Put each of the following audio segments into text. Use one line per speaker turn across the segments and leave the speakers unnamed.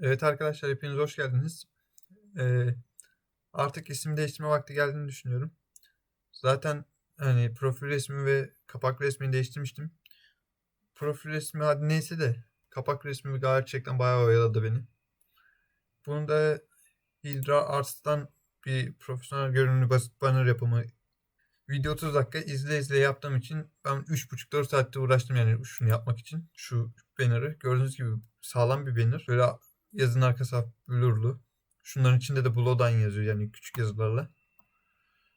Evet arkadaşlar hepiniz hoş geldiniz. Ee, artık isim değiştirme vakti geldiğini düşünüyorum. Zaten hani profil resmi ve kapak resmini değiştirmiştim. Profil resmi hadi neyse de kapak resmi gerçekten bayağı oyaladı beni. Bunu da Hydra Arts'tan bir profesyonel görünümlü basit banner yapımı video 30 dakika izle izle yaptığım için ben 3,5-4 saatte uğraştım yani şunu yapmak için. Şu banner'ı gördüğünüz gibi sağlam bir banner. Böyle yazın arkası hafif blurlu. Şunların içinde de Bloodline yazıyor yani küçük yazılarla.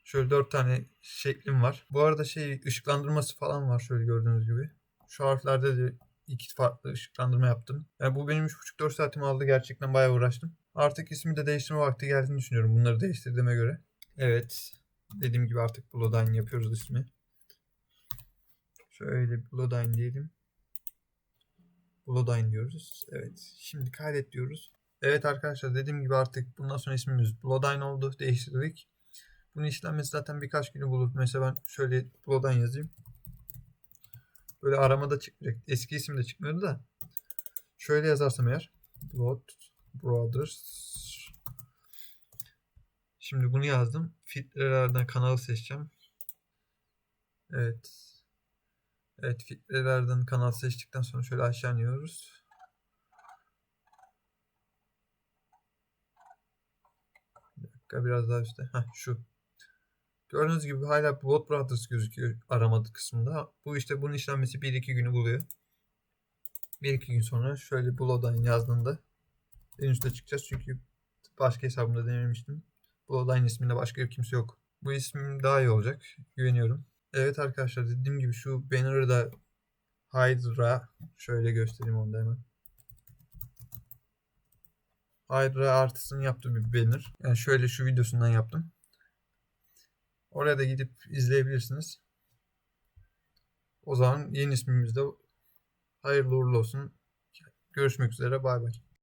Şöyle 4 tane şeklim var. Bu arada şey ışıklandırması falan var şöyle gördüğünüz gibi. Şu harflerde de iki farklı ışıklandırma yaptım. Yani bu benim 3,5-4 saatimi aldı. Gerçekten bayağı uğraştım. Artık ismi de değiştirme vakti geldiğini düşünüyorum bunları değiştirdiğime göre. Evet. Dediğim gibi artık Bloodline yapıyoruz ismi. Şöyle Bloodline diyelim. Bloodline diyoruz. Evet. Şimdi kaydet diyoruz. Evet arkadaşlar dediğim gibi artık bundan sonra ismimiz Bloodline oldu. Değiştirdik. Bunun işlenmesi zaten birkaç günü bulur. Mesela ben şöyle Bloodline yazayım. Böyle aramada çıkacak. Eski isim de çıkmıyordu da. Şöyle yazarsam eğer. Blood Brothers. Şimdi bunu yazdım. Filtrelerden kanalı seçeceğim. Evet. Evet filtrelerden kanal seçtikten sonra şöyle aşağı iniyoruz. Bir dakika biraz daha üstte. Heh şu. Gördüğünüz gibi hala Blood Brothers gözüküyor aramadı kısmında. Bu işte bunun işlenmesi 1-2 günü buluyor. 1-2 gün sonra şöyle Bloodline yazdığında en üstte çıkacağız. Çünkü başka hesabımda denemiştim. Bloodline isminde başka kimse yok. Bu ismim daha iyi olacak. Güveniyorum. Evet arkadaşlar dediğim gibi şu banner'ı da Hydra şöyle göstereyim onu hemen. Hydra artısını yaptığı bir banner. Yani şöyle şu videosundan yaptım. Oraya da gidip izleyebilirsiniz. O zaman yeni ismimiz de hayırlı uğurlu olsun. Görüşmek üzere. Bay bay.